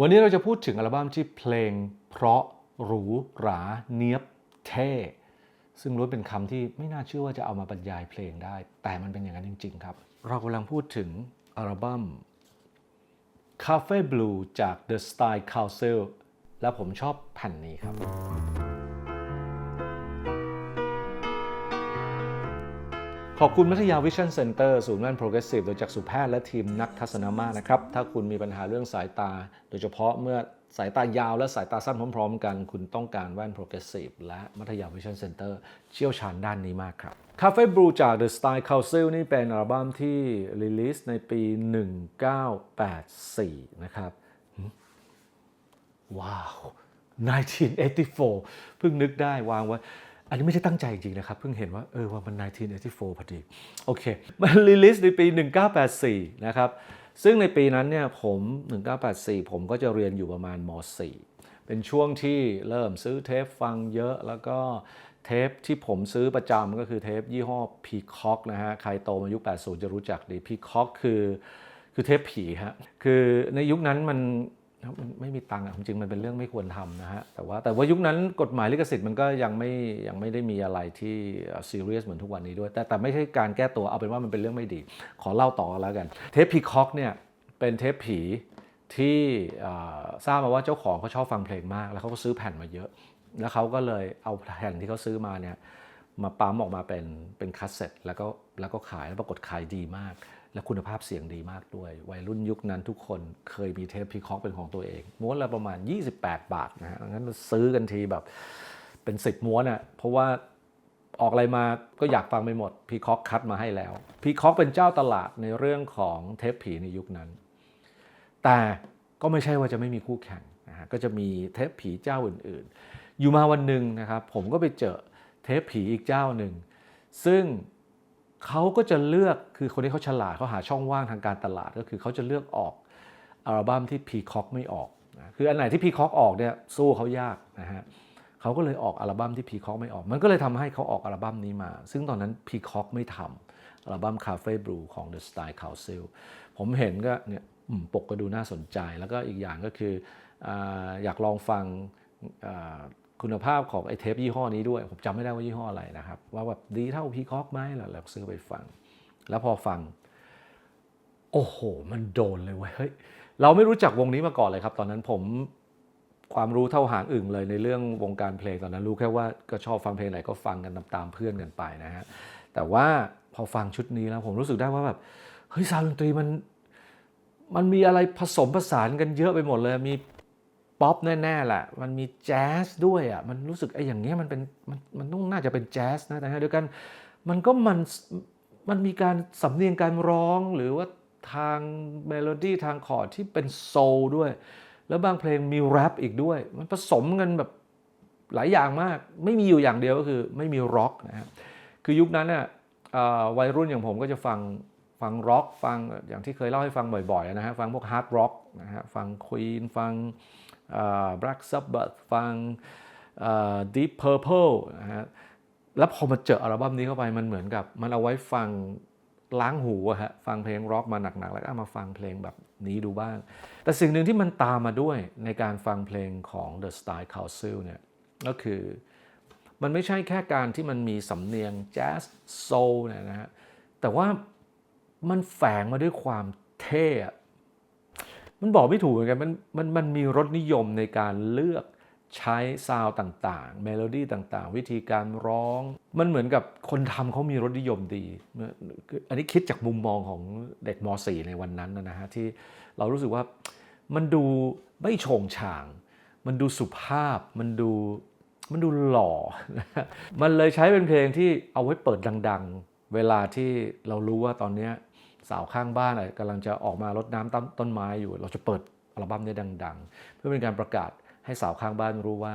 วันนี้เราจะพูดถึงอัลบั้มที่เพลง เพราะหรูหราเนียบเท่ซึ่งล้วนเป็นคำที่ไม่น่าเชื่อว่าจะเอามาบรรยายเพลงได้ แต่มันเป็นอย่างนั้นจริง ๆ ครับ เรากำลังพูดถึงอัลบั้ม Cafe Blue จาก The Style Council และผมชอบแผ่นนี้ครับ ขอบคุณมัธยาวิชั่นเซ็นเตอร์ศูนย์แว่นโปรเกรสซีฟโดยจากสุแพทย์และทีมนักทัศนมาตรนะครับ ถ้าคุณมีปัญหาเรื่องสายตา โดยเฉพาะเมื่อสายตายาวและสายตาสั้นพร้อม ๆ กัน คุณต้องการแว่นโปรเกรสซีฟและมัธยาวิชั่นเซ็นเตอร์เชี่ยวชาญด้านนี้มากครับ Cafe Blue จาก The Style Council นี่เป็นอัลบั้มที่รีลิสในปี 1984 นะครับ ว้าว 1984 เพิ่งนึกได้วางไว้ อันนี้ไม่ได้ตั้งใจจริงๆนะครับ เพิ่งเห็นว่าเออว่ามัน 1984 พอดี โอเค มันรีลิสในปี 1984 นะครับ ซึ่งในปีนั้นเนี่ยผม 1984 ผมก็จะเรียนอยู่ประมาณม .4 เป็นช่วงที่เริ่มซื้อเทปฟังเยอะแล้วก็เทปที่ผมซื้อประจำก็คือเทปยี่ห้อ Peacock นะฮะ ใครโตมายุค 80 จะรู้จักดี Peacock คือคือเทปผีฮะ คือในยุคนั้นมัน มันไม่มีตังค์อะจริงมันเป็นเรื่องไม่ควรทำนะฮะแต่ว่าแต่ว่ายุคนั้นกฎหมายลิขสิทธิ์มันก็ยังไม่ยังไม่ได้มีอะไรที่ซีเรียสเหมือนทุกวันนี้ด้วย แต่แต่ไม่ใช่การแก้ตัวเอาเป็นว่ามันเป็นเรื่องไม่ดี ขอเล่าต่อแล้วกัน เทปพีคอกเนี่ยเป็นเทปผีที่ทราบมาว่าเจ้าของเขาชอบฟังเพลงมาก แล้วเขาก็ซื้อแผ่นมาเยอะ แล้วเขาก็เลยเอาแผ่นที่เขาซื้อมาเนี่ยมาปั๊มออกมาเป็นเป็นคัสเซ็ตแล้วก็แล้วก็ขายแล้วปรากฏขายดีมาก และคุณภาพเสียงดีมากด้วย วัยรุ่นยุคนั้นทุกคนเคยมีเทปพีคอกเป็นของตัวเองม้วนละประมาณ 28 บาทนะฮะงั้นซื้อกันทีแบบเป็น 10 ม้วนอะ่ะเพราะว่าออกอะไรมาก็อยากฟังไปหมดพีคอกคัดมาให้แล้วพีคอกเป็นเจ้าตลาดในเรื่องของเทปผีในยุคนั้น แต่ก็ไม่ใช่ว่าจะไม่มีคู่แข่งนะฮะก็จะมีเทปผีเจ้าอื่นๆ อยู่มาวันหนึ่งนะครับผมก็ไปเจอเทปผีอีกเจ้าหนึ่งซึ่ง เขาก็จะเลือกคือคนที่เขาฉลาดเขาหาช่องว่างทางการตลาดก็คือเขาจะเลือกออกอัลบั้มที่พีคอกไม่ออกนะคืออันไหนที่พีคอกออกเนี่ยสู้เขายากนะฮะเขาก็เลยออกอัลบั้มที่พีคอกไม่ออก มันก็เลยทำให้เขาออกอัลบั้มนี้มา ซึ่งตอนนั้นพีคอกไม่ทำอัลบั้ม Cafe Blue ของ The Style Council ผมเห็นก็เนี่ยปกก็ดูน่าสนใจ แล้วก็อีกอย่างก็คือออยากลองฟัง คุณภาพของไอเทปยี่ห้อนี้ด้วย ผมจำไม่ได้ว่ายี่ห้ออะไรนะครับ ว่าแบบดีเท่าพีคอกไหมแล้วเราซื้อไปฟัง แล้วพอฟัง โอ้โห มันโดนเลยเว้ยเฮ้ยเราไม่รู้จักวงนี้มาก่อนเลยครับ ตอนนั้นผมความรู้เท่าหางอึ่งเลยในเรื่องวงการเพลงตอนนั้นรู้แค่ว่าก็ชอบฟังเพลงไหนก็ฟังกันตามเพื่อนกันไปนะฮะแต่ว่าพอฟังชุดนี้แล้วผมรู้สึกได้ว่าแบบเฮ้ยซาวดนตรีมันมันมีอะไรผสมผสานกันเยอะไปหมดเลยมี ป๊อปแน่ๆแหละมันมีแจ๊สด้วยอะมันรู้สึกไอ้อย่างเงี้ยมันเป็นมันมันต้องน่าจะเป็นแจ๊สนะแต่เดียวกันมันก็มันมันมีการสำเนียงการร้องหรือว่าทางเมโลดี้ทางคอร์ดที่เป็นโซลด้วย แล้วบางเพลงมีแรปอีกด้วย มันผสมกันแบบหลายอย่างมาก ไม่มีอยู่อย่างเดียวก็คือไม่มีร็อกนะครับคือยุคนั้นเนี่ยอ่อวัยรุ่นอย่างผมก็จะฟังฟังร็อกฟังอย่างที่เคยเล่าให้ฟังบ่อยๆนะฮะฟังพวกฮาร์ดร็อกนะฮะฟังควีนฟังแบล็ กซับบัตฟังดีฟเพอร์เพลนะฮะแล้วพอมาเจออัลบั้มนี้เข้าไปมันเหมือนกับ มันเอาไว้ฟังล้างหูอะฮะฟังเพลงร็อกมาหนักๆ แล้วก็มาฟังเพลงแบบนี้ดูบ้าง แต่สิ่งหนึ่งที่มันตามมาด้วยในการฟังเพลงของ The Style Council เนี่ยก็คือมันไม่ใช่แค่การที่มันมีสำเนียงแจ๊สโซลเนี่ยนะฮะแต่ว่ามันแฝงมาด้วยความเท่ มันบอกไม่ถูกเหมือนกันมันมันมันมีรสนิยมในการเลือกใช้ซาวต่างๆ เมโลดี้ต่างๆ วิธีการร้อง มันเหมือนกับคนทำเขามีรสนิยมดี อันนี้คิดจากมุมมองของเด็กม .4 ในวันนั้นนะฮะที่เรารู้สึกว่ามันดูไม่โฉงฉาง มันดูสุภาพ มันดูมันดูหล่อ มันเลยใช้เป็นเพลงที่เอาไว้เปิดดัง ๆ เวลาที่เรารู้ว่าตอนเนี้ย สาวข้างบ้านอะไรกำลังจะออกมารดน้ำต้นต้นไม้อยู่ เราจะเปิดอัลบั้มนี้ดัง ๆ เพื่อเป็นการประกาศให้สาวข้างบ้านรู้ว่า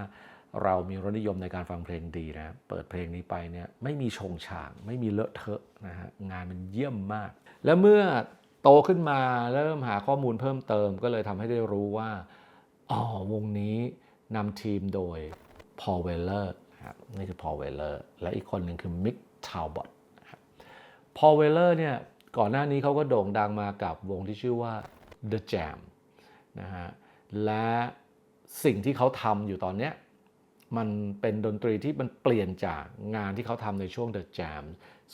เรามีรสนิยมในการฟังเพลงดีนะเปิดเพลงนี้ไปเนี่ยไม่มีชงฉางไม่มีเลอะเทอะนะฮะงานมันเยี่ยมมาก แล้วเมื่อโตขึ้นมาเริ่มหาข้อมูลเพิ่มเติม ก็เลยทำให้ได้รู้ว่าอ๋อวงนี้นำทีมโดยพอลเวลเลอร์นะครับนี่คือพอลเวลเลอร์และอีกคนหนึ่งคือมิกทาวบอตพอลเวลเลอร์เนี่ย ก่อนหน้านี้เขาก็โด่งดังมากับวงที่ชื่อว่า The Jam นะฮะ และสิ่งที่เขาทำอยู่ตอนเนี้ยมันเป็นดนตรีที่มันเปลี่ยนจากงานที่เขาทำในช่วง The Jam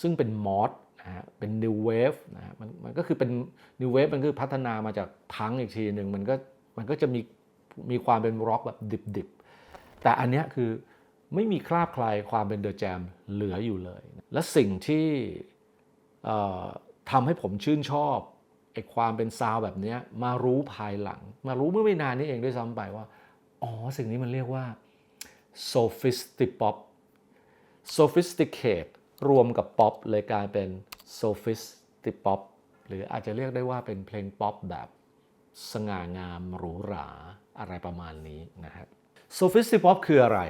ซึ่งเป็นมอสนะฮะเป็น New Wave นะฮะมันมันก็คือเป็น New Wave มันคือพัฒนามาจากพังอีกทีหนึ่งมันก็มันก็จะมีมีความเป็นร็อกแบบดิบๆ แต่อันเนี้ยคือไม่มีคราบคลายความเป็น The Jam เหลืออยู่เลย และสิ่งที่ ทำให้ผมชื่นชอบไอ้ความเป็นซาวแบบนี้มารู้ภายหลัง มารู้เมื่อไม่นานนี้เองด้วยซ้ำไปว่า อ๋อ สิ่งนี้มันเรียกว่า sophisticpop sophisticate รวมกับป๊อปเลยกลายเป็น sophisticpop หรืออาจจะเรียกได้ว่าเป็นเพลงป๊อปแบบสง่างามหรูหราอะไรประมาณนี้นะครับ sophisticpop คืออะไร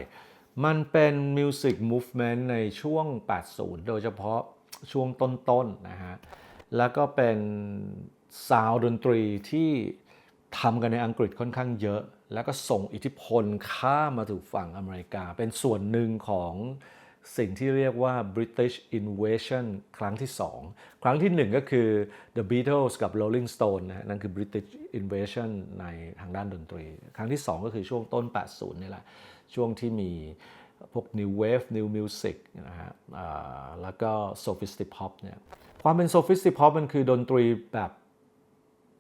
มันเป็น music movement ในช่วง 80 โดยเฉพาะช่วงต้นๆนะฮะ แล้วก็เป็นซาวดนตรีที่ทำกันในอังกฤษค่อนข้างเยอะ แล้วก็ส่งอิทธิพลข้ามมาถึงฝั่งอเมริกา เป็นส่วนหนึ่งของสิ่งที่เรียกว่า British Invasion ครั้งที่ 2 ครั้งทีหนึ่1 ก็คือ The Beatles กับ Rolling Stone นะฮะนั่นคือ British Invasion ในทางด้านดนตรี ครั้งที่ 2 ก็คือช่วงต้น 80 นี่แหละ ช่วงที่มีพวก New Wave New Music นะฮะแล้วก็ Sophisticpop เนี่ย ความเป็น Sophisticpop มันคือดนตรีแบบ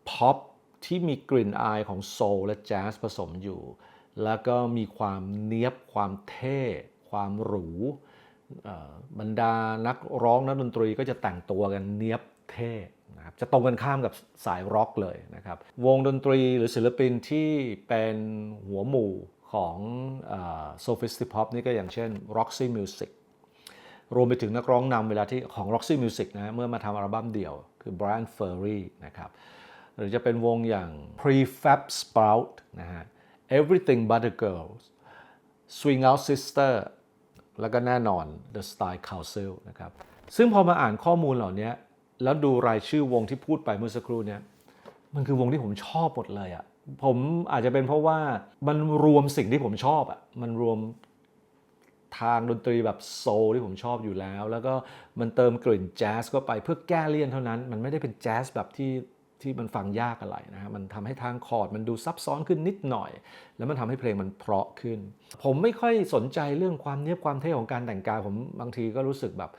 พอปที่มีกลิ่นอายของโซลและแจ๊สผสมอยู่ แล้วก็มีความเนี้ยบความเท่ ความหรูบรรดานักร้องนักดนตรีก็จะแต่งตัวกันเนี้ยบเท่นะครับจะตรงกันข้ามกับสายร็อกเลยนะครับ วงดนตรีหรือศิลปินที่เป็นหัวหมู่ของโซฟิสติพอปนี่ก็อย่างเช่น Roxy Music รวมไปถึงนักร้องนำเวลาที่ของ Roxy Music นะเมื่อมาทำอัลบั้มเดี่ยว คือ Brian Ferry นะครับหรือจะเป็นวงอย่าง Prefab Sprout นะฮะ Everything But the Girls Swing Out Sister แล้วก็แน่นอน The Style Council นะครับซึ่งพอมาอ่านข้อมูลเหล่านี้แล้วดูรายชื่อวงที่พูดไปเมื่อสักครู่เนี้ยมันคือวงที่ผมชอบหมดเลยอะ่ะผมอาจจะเป็นเพราะว่ามันรวมสิ่งที่ผมชอบอะ่ะมันรวม ทางดนตรีแบบโซลที่ผมชอบอยู่แล้ว แล้วก็มันเติมกลิ่นแจ๊สเข้าไปเพื่อแก้เลี่ยนเท่านั้น มันไม่ได้เป็นแจ๊สแบบที่ที่มันฟังยากอะไรนะฮะ มันทำให้ทางคอร์ดมันดูซับซ้อนขึ้นนิดหน่อย แล้วมันทำให้เพลงมันเพราะขึ้น ผมไม่ค่อยสนใจเรื่องความเนียบความเท่ของการแต่งกาย ผมบางทีก็รู้สึกแบบ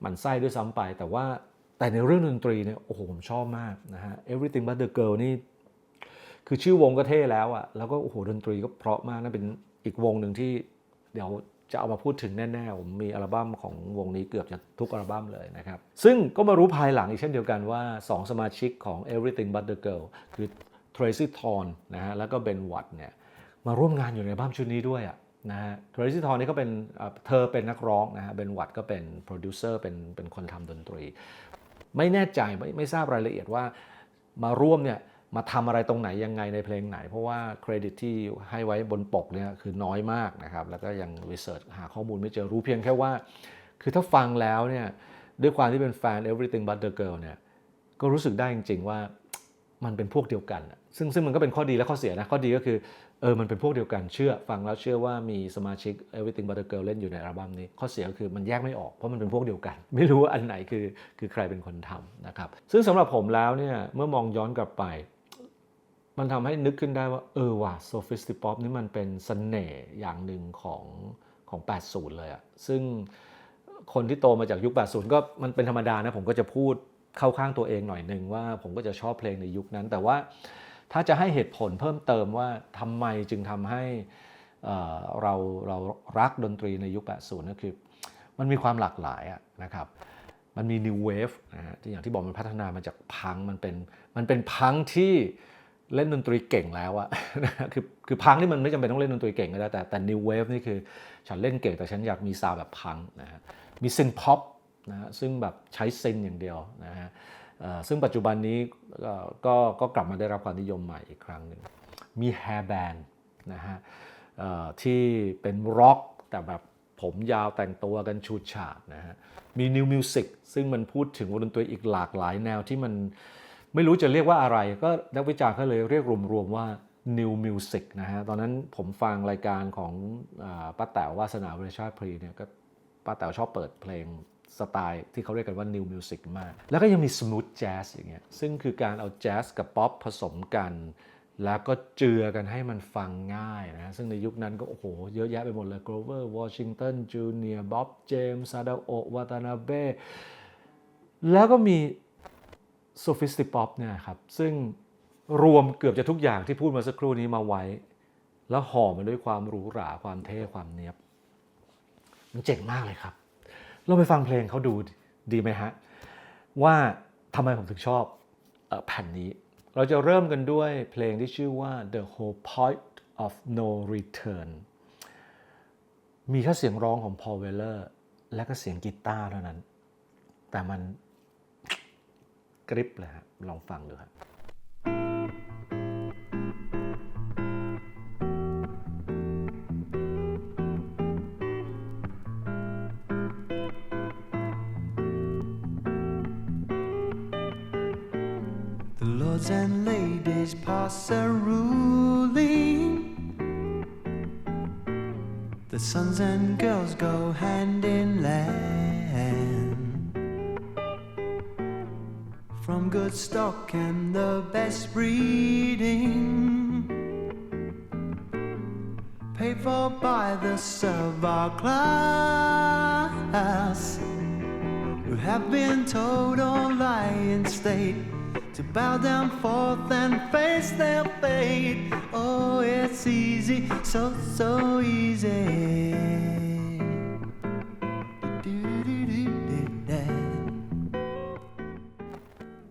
หมันไส้ด้วยซ้ำไป แต่ว่าแต่ในเรื่องดนตรีเนี่ย โอ้โห ผมชอบมากนะฮะ Everything But the Girl นี่ คือชื่อวงก็เท่แล้วอะแล้วก็โอ้โห ดนตรีก็เพราะมากนั่นเป็นอีกวงหนึ่งที่เดี๋ยว จะเอามาพูดถึงแน่ๆผมมีอัลบั้มของวงนี้เกือบจะทุกอัลบั้มเลยนะครับ ซึ่งก็มารู้ภายหลังอีกเช่นเดียวกันว่า 2 สมาชิกของ Everything But the Girl คือ Tracy Thorn นะฮะแล้วก็ Ben Watt เนี่ยมาร่วมงานอยู่ในอัลบั้มชุดนี้ด้วยอะนะฮะ Tracy Thorn นี่ก็เป็นเอ่อเธอเป็นนักร้องนะฮะ Ben Watt ก็เป็นโปรดิวเซอร์เป็นเป็นคนทำดนตรี ไม่แน่ใจไม่ไม่ทราบรายละเอียดว่ามาร่วมเนี่ย มาทำอะไรตรงไหนยังไงในเพลงไหน เพราะว่าเครดิตที่ให้ไว้บนปกเนี่ยคือน้อยมากนะครับ แล้วก็ยังรีเสิร์ชหาข้อมูลไม่เจอรู้เพียงแค่ว่า คือถ้าฟังแล้วเนี่ยด้วยความที่เป็นแฟน Everything But the Girl เนี่ยก็รู้สึกได้จริง ๆ ว่ามันเป็นพวกเดียวกัน ซึ่งซึ่งมันก็เป็นข้อดีและข้อเสียนะ ข้อดีก็คือเออมันเป็นพวกเดียวกันเชื่อ ฟังแล้วเชื่อว่ามีสมาชิก Everything But the Girl เล่นอยู่ในอัลบั้มนี้ ข้อเสียก็คือมันแยกไม่ออกเพราะมันเป็นพวกเดียวกัน ไม่รู้ว่าอันไหนคือคือใครเป็นคนทำนะครับ ซึ่งสำหรับผมแล้วเนี่ยเมื่อมองย้อนกลับไป มันทำให้นึกขึ้นได้ว่า เออว่ะโซฟิสติป๊อปนี่มันเป็นเสน่ห์อย่างหนึ่งของของ 80 เลยอะซึ่งคนที่โตมาจากยุค 80 ก็มันเป็นธรรมดานะ ผมก็จะพูดเข้าข้างตัวเองหน่อยหนึ่งว่าผมก็จะชอบเพลงในยุคนั้น แต่ว่าถ้าจะให้เหตุผลเพิ่มเติมว่าทำไมจึงทำให้เอ่อเราเรารักดนตรีในยุค 80 ก็คือ มันมีความหลากหลายนะครับ มันมี New Wave นะฮะที่อย่างที่บอกมันพัฒนามาจากพัง มันเป็นมันเป็นพังที่ เล่นดนตรีเก่งแล้วอะคือคือพังนี่มันไม่จำเป็นต้องเล่นดนตรีเก่งก็ได้แต่แต่ New Wave นี่คือฉันเล่นเก่งแต่ฉันอยากมีซาวแบบพังนะฮะมีซินพ็อปนะฮะซึ่งแบบใช้ซินอย่างเดียวนะฮะซึ่งปัจจุบันนี้ก็ก็กลับมาได้รับความนิยมใหม่อีกครั้งหนึ่งมีแฮร์แบนนะฮะที่เป็นร็อกแต่แบบผมยาวแต่งตัวกันชูดฉาดนะฮะมีนิวมิวสิกซึ่งมันพูดถึงวงดนตรีอีกหลากหลายแนวที่มัน ไม่รู้จะเรียกว่าอะไร ก็นักวิจารณ์เขาเลยเรียกรวมๆว่า New Music นะฮะ ตอนนั้นผมฟังรายการของอป้าแต๋ววาสนาเวชาติพรีเนี่ยก็ป้าแต๋วชอบเปิดเพลงสไตล์ที่เขาเรียกกันว่า New Music มาก แล้วก็ยังมี Smooth Jazz อย่างเงี้ย ซึ่งคือการเอาแจ๊สกับป๊อปผสมกัน แล้วก็เจือกันให้มันฟังง่ายนะ ซึ่งในยุคนั้นก็โอ้โห เยอะแยะไปหมดเลย Grover Washington Jr. Bob James Sadao Watanabe แล้วก็มี Sophistipop เนี่ยครับซึ่งรวมเกือบจะทุกอย่างที่พูดมาสักครู่นี้มาไว้ แล้วห่อมันด้วยความหรูหราความเท่ความเนี้ยบ มันเจ๋งมากเลยครับ เราไปฟังเพลงเขาดูดีไหมฮะ ว่าทำไมผมถึงชอบออแผ่นนี้ เราจะเริ่มกันด้วยเพลงที่ชื่อว่า The Whole Point of No Return มีแค่เสียงร้องของ Paul Weller และก็เสียงกีตาร์เท่านั้น แต่มัน กริปเลยฮะลองฟังดูครับ The lords and ladies pass a ruling. The sons and girls go hand in hand. From good stock and the best breeding. Paid for by the servile class who have been told or lie in state to bow down forth and face their fate. Oh, it's easy, so, so easy.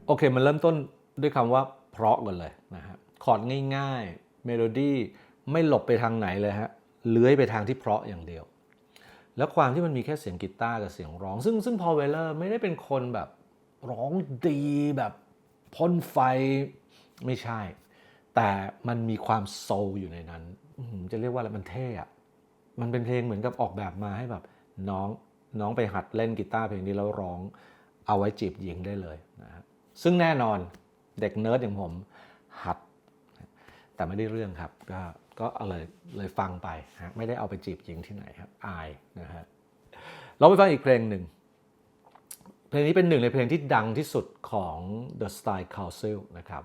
โอเค มันเริ่มต้นด้วยคำว่าเพราะก่อนเลยนะฮะคอร์ดง่ายๆ เมโลดี้ไม่หลบไปทางไหนเลยฮะเลื้อยไปทางที่เพราะอย่างเดียว แล้วความที่มันมีแค่เสียงกีตาร์กับเสียงร้อง ซึ่งซึ่งพอเวลเลอร์ไม่ได้เป็นคนแบบร้องดีแบบพ่นไฟไม่ใช่ แต่มันมีความโซลอยู่ในนั้น จะเรียกว่าอะไรมันเท่อะมันเป็นเพลงเหมือนกับออกแบบมาให้แบบน้องน้องไปหัดเล่นกีตาร์เพลงนี้แล้วร้องเอาไว้จีบหญิงได้เลยนะฮะ ซึ่งแน่นอนเด็กเนิร์ดอย่างผมหัด แต่ไม่ได้เรื่องครับ ก็ก็เอาเลยเลยฟังไปฮะไม่ได้เอาไปจีบหญิงที่ไหนครับ อายนะฮะเราไปฟังอีกเพลงหนึ่ง เพลงนี้เป็นหนึ่งในเพลงที่ดังที่สุดของ The Style Council นะครับ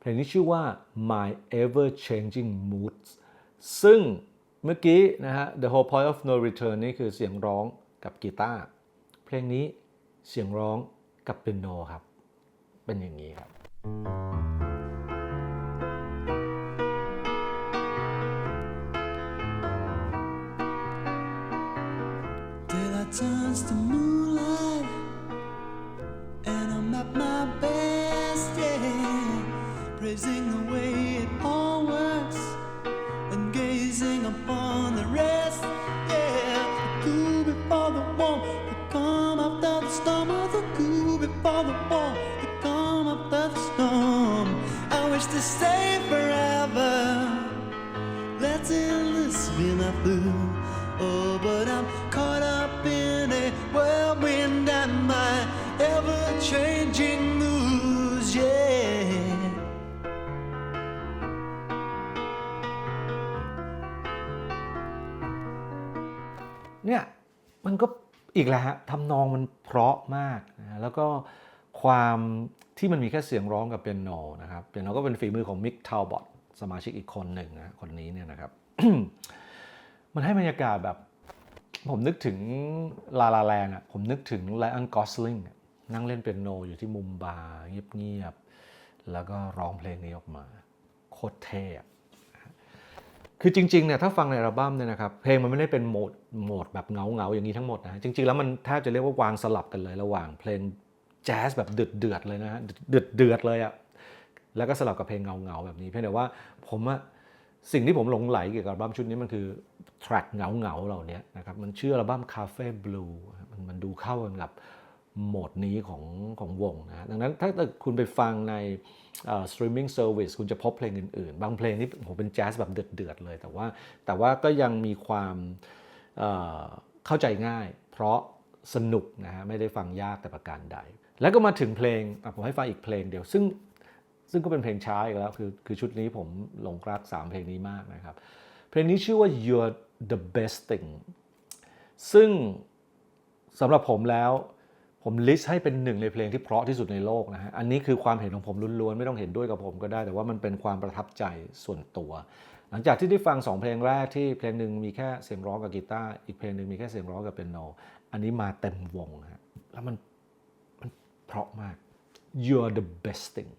เพลงนี้ชื่อว่า My Ever Changing Moods ซึ่งเมื่อกี้นะฮะ The Whole Point of No Return นี่คือเสียงร้องกับกีตาร์ เพลงนี้เสียงร้องกับเปียโนครับ เป็นอย่างนี้ครับ Daylight turns to มันก็อีกแล้วฮะทำนองมันเพราะมากนะฮะแล้วก็ความที่มันมีแค่เสียงร้องกับเปียโนนะครับเปียโนก็เป็นฝีมือของมิกทาวบอตสมาชิกอีกคนหนึ่งนะคนนี้เนี่ยนะครับ มันให้บรรยากาศแบบ ผมนึกถึงลาลาแลนอะผมนึกถึงไลออนกอสลิงนั่งเล่นเปียโนอยู่ที่มุมบาร์เงียบๆแล้วก็ร้องเพลงนี้ออกมา โคตรเท่ คือจริงๆเนี่ยถ้าฟังในอัลบั้มเนี่ยนะครับเพลงมันไม่ได้เป็นโหมดโหมดแบบเงาเงาอย่างนี้ทั้งหมดนะจริงๆแล้วมันแทบจะเรียกว่าวางสลับกันเลยระหว่างเพลงแจ๊สแบบเดือดเดือดเลยนะฮะเดือดเดือดเลยอะแล้วก็สลับกับเพลงเงาเงาแบบนี้เพียงแต่ว่าผมอะสิ่งที่ผมหลงไหลเกี่ยวกับอัลบั้มชุดนี้มันคือแทร็กเงาเงาเหล่านี้นะครับมันชื่ออัลบั้ม Cafe Blue มันมันดูเข้ากันกับ โหมดนี้ของของวงนะดังนั้นถ้าคุณไปฟังในเอ่อ streaming service คุณจะพบเพลงอื่นๆ บางเพลงนี่โหเป็นแจ๊สแบบเดือดๆเลย แต่ว่าแต่ว่าก็ยังมีความเเข้าใจง่าย เพราะสนุกนะฮะไม่ได้ฟังยากแต่ประการใด แล้วก็มาถึงเพลงผมให้ฟังอีกเพลงเดียว ซึ่งซึ่งก็เป็นเพลงช้าอีกแล้วคือคือชุดนี้ผมหลงรักสามเพลงนี้มากนะครับ เพลงนี้ชื่อว่า You're the Best Thing ซึ่งสำหรับผมแล้ว ผมลิสต์ให้เป็นหนึ่งในเพลงที่เพราะที่สุดในโลกนะฮะ อันนี้คือความเห็นของผมล้วนๆ ไม่ต้องเห็นด้วยกับผมก็ได้ แต่ว่ามันเป็นความประทับใจส่วนตัว หลังจากที่ได้ฟังสองเพลงแรกที่เพลงหนึ่งมีแค่เสียงร้องกับกีตาร์ อีกเพลงหนึ่งมีแค่เสียงร้องกับเปียโน อันนี้มาเต็มวงฮะ แล้วมันมันเพราะมาก you're the best thing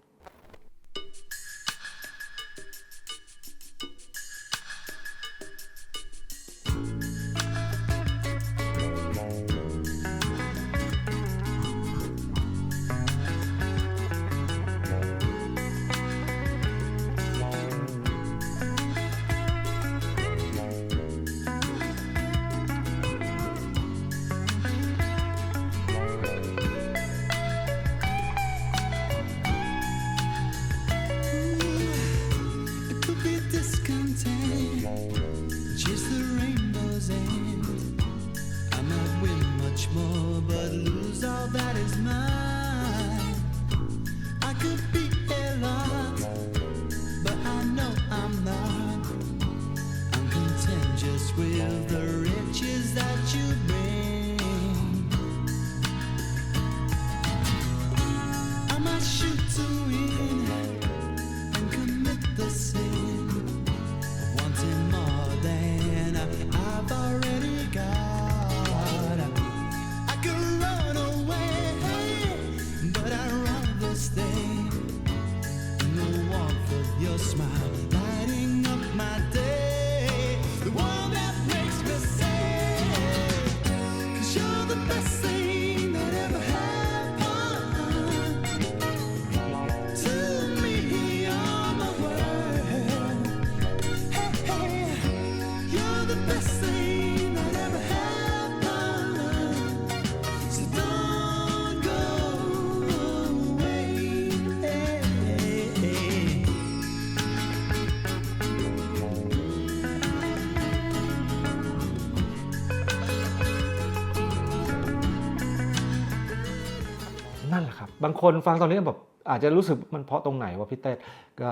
บางคนฟังตอนนี้แบบอาจจะรู้สึกมันเพราะตรงไหนว่าพี่เต้ก็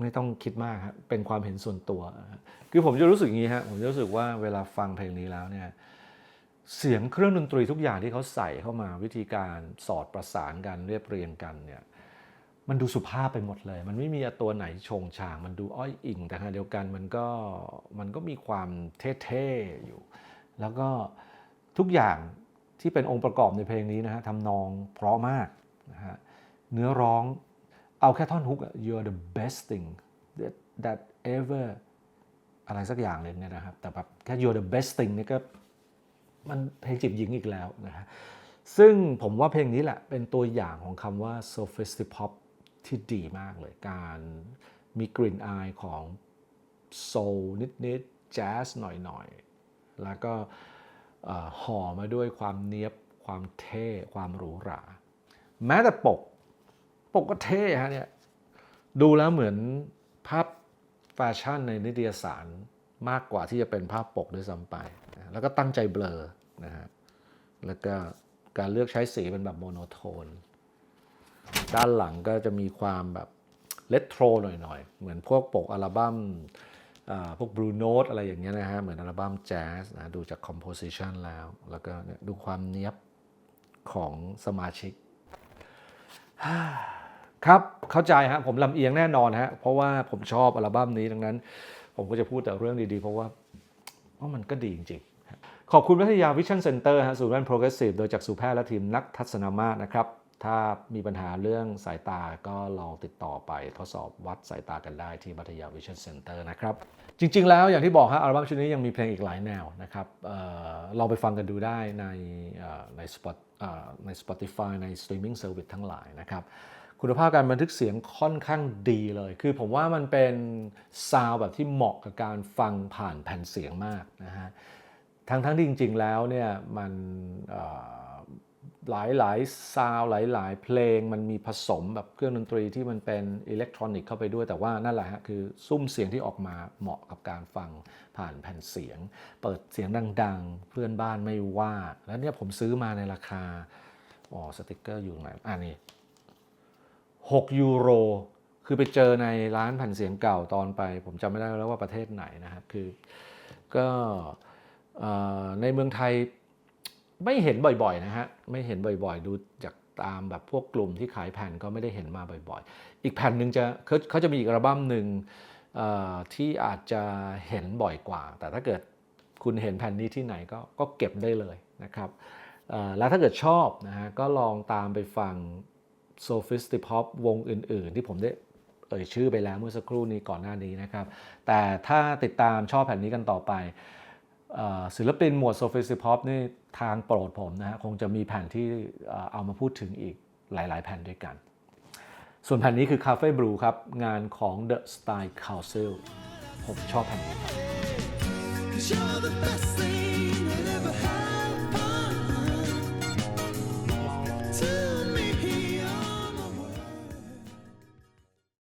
ไม่ต้องคิดมากครับเป็นความเห็นส่วนตัว คือผมจะรู้สึกอย่างนี้ฮะผมจะรู้สึกว่าเวลาฟังเพลงนี้แล้วเนี่ยเสียงเครื่องดนตรีทุกอย่างที่เขาใส่เข้ามาวิธีการสอดประสานกันเรียบเรียงกันเนี่ยมันดูสุภาพไปหมดเลย มันไม่มีตัวไหนชงชาง มันดูอ้อยอิงแต่ขณะเดียวกันมันก็มันก็มีความเท่ๆอยู่ แล้วก็ทุกอย่างที่เป็นองค์ประกอบในเพลงนี้นะฮะทำนองเพราะมาก นะฮะเนื้อร้องเอาแค่ท่อนฮุก you're the best thing that that ever อะไรสักอย่างเลยเนี่ยนะครับ แต่แบบแค่ you're the best thing นี่ก็มันเพลงจีบหญิงอีกแล้วนะฮะซึ่งผมว่าเพลงนี้แหละเป็นตัวอย่างของคำว่า sophistipop ที่ดีมากเลย การมีกลิ่นอายของโซลนิดๆแจ๊สหน่อยๆ แล้วก็ห่อมาด้วยความเนี้ยบ ความเท่ ความหรูหรา แม้แต่ปก ปกก็เท่ฮะเนี่ย ดูแล้วเหมือนภาพแฟชั่นในนิตยสารมากกว่าที่จะเป็นภาพปกด้วยซ้ำไป แล้วก็ตั้งใจเบลอนะฮะ แล้วก็การเลือกใช้สีเป็นแบบโมโนโทน ด้านหลังก็จะมีความแบบเลโทรหน่อยๆ เหมือนพวกปกอัลบั้มพวกบรูโนตอะไรอย่างเงี้ยนะฮะ เหมือนอัลบั้มแจ๊สนะดูจากคอมโพสิชันแล้ว แล้วก็ดูความเนี้ยบของสมาชิก ครับเข้าใจฮะผมลำเอียงแน่นอนฮะเพราะว่าผมชอบอัลบั้มนี้ดังนั้น ผมก็จะพูดแต่เรื่องดีๆ เพราะว่าว่ามันก็ดีจริงๆ ขอบคุณวิทยาวิชั่นเซ็นเตอร์ฮะศูนย์แว่นโปรเกรสซีฟโดยจากสุแพทย์และทีมนักทัศนมาตรนะครับ ถ้ามีปัญหาเรื่องสายตาก็ลองติดต่อไปทดสอบวัดสายตากันได้ที่พัทยาวิชั่นเซ็นเตอร์นะครับ จริง ๆ แล้วอย่างที่บอกฮะอัลบั้มชุดนี้ยังมีเพลงอีกหลายแนวนะครับเออลองไปฟังกันดูได้ในใน Spot เอ่อใน Spotify ใน Streaming Service ทั้งหลายนะครับ คุณภาพการบันทึกเสียงค่อนข้างดีเลย คือผมว่ามันเป็นซาวด์แบบที่เหมาะกับการฟังผ่านแผ่นเสียงมากนะฮะทั้งทั้งที่จริง ๆ แล้วเนี่ยมันเหลายหลายซาวหลายหลายเพลงมันมีผสมแบบเครื่องดนตรีที่มันเป็นอิเล็กทรอนิกส์เข้าไปด้วยแต่ว่านั่นแหละฮะคือซุ้มเสียงที่ออกมาเหมาะกับการฟังผ่านแผ่นเสียง เปิดเสียงดังๆ เพื่อนบ้านไม่ว่า แล้วเนี่ยผมซื้อมาในราคาอ๋อสติกเกอร์อยู่ไหนอ่านี่6ยูโรคือไปเจอในร้านแผ่นเสียงเก่าตอนไป ผมจำไม่ได้แล้วว่าประเทศไหนนะครับคือก็ในเมืองไทย ไม่เห็นบ่อยๆนะฮะไม่เห็นบ่อยๆ ดูจากตามแบบพวกกลุ่มที่ขายแผ่นก็ไม่ได้เห็นมาบ่อยๆ อีกแผ่นหนึ่งจะเขาเขาจะมีอีกอัลบั้มหนึ่งที่อาจจะเห็นบ่อยกว่า แต่ถ้าเกิดคุณเห็นแผ่นนี้ที่ไหนก็ก็เก็บได้เลยนะครับแล้วถ้าเกิดชอบนะฮะก็ลองตามไปฟัง Sophistipop วงอื่นๆ ที่ผมได้เอ่ยชื่อไปแล้วเมื่อสักครู่นี้ก่อนหน้านี้นะครับ แต่ถ้าติดตามชอบแผ่นนี้กันต่อไป ศิลปินหมวดโซฟิสิพอปนี่ทางโปรดผมนะฮะคงจะมีแผ่นที่เอามาพูดถึงอีกหลาย ๆ แผ่นด้วยกัน ส่วนแผ่นนี้คือ Cafe Blue ครับ งานของ The Style Council ผมชอบแผ่นนี้ครับ